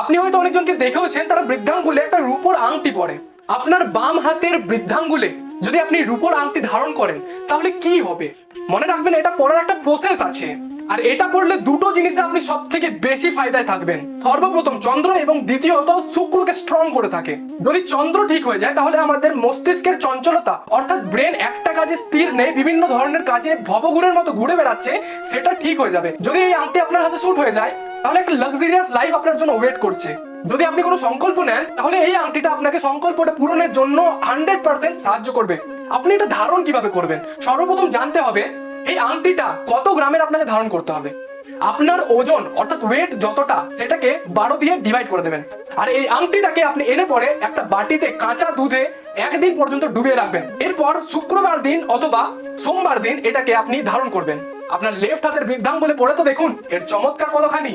আপনি হয়তো অনেকজনকে দেখেওছেন, তারা বৃদ্ধাঙ্গুলে একটা রূপোর আংটি পরে। আপনার বাম হাতের বৃদ্ধাঙ্গুলে যদি আপনি রূপোর আংটি ধারণ করেন, তাহলে কি হবে? মনে রাখবেন, এটা পড়ার একটা প্রসেস আছে। আর এটা পড়লে দুটো জিনিসে আপনি সব থেকে বেশি ফায়দায় থাকবেন। সর্বপ্রথম চন্দ্র এবং দ্বিতীয়ত শুক্রকে স্ট্রং করে থাকে। যদি চন্দ্র ঠিক হয়ে যায়, তাহলে আমাদের মস্তিষ্কের চঞ্চলতা, অর্থাৎ ব্রেন একটা কাজে স্থির নেই, বিভিন্ন ধরনের কাজে ভবঘুরের মতো ঘুরে বেড়াচ্ছে, সেটা ঠিক হয়ে যাবে। যদি এই আংটি আপনার হাতে শুট হয়ে যায় তাহলে একটা লাক্সারিয়াস লাইফ আপনার জন্য ওয়েট করছে। যদি আপনি কোনো সংকল্প নেন, তাহলে এই আংটিটা আপনাকে সংকল্পটা পূরণের জন্য হান্ড্রেড পার্সেন্ট সাহায্য করবে। আপনি এটা ধারণ কীভাবে করবেন? সর্বপ্রথম জানতে হবে, এই আংটিটা কত গ্রামের আপনাকে ধারণ করতে হবে? আপনার ওজন, অর্থাৎ ওয়েট যতটা, সেটাকে বারো দিয়ে ডিভাইড করে দেবেন। আর এই আংটিটাকে আপনি এনে পরে একটা বাটিতে কাঁচা দুধে একদিন পর্যন্ত ডুবিয়ে রাখবেন। এরপর শুক্রবার দিন অথবা সোমবার দিন এটাকে আপনি ধারণ করবেন। আপনার লেফট হাতের বৃদ্ধাঙ্গুলে পড়ে তো দেখুন। এর চমৎকার কতখানি?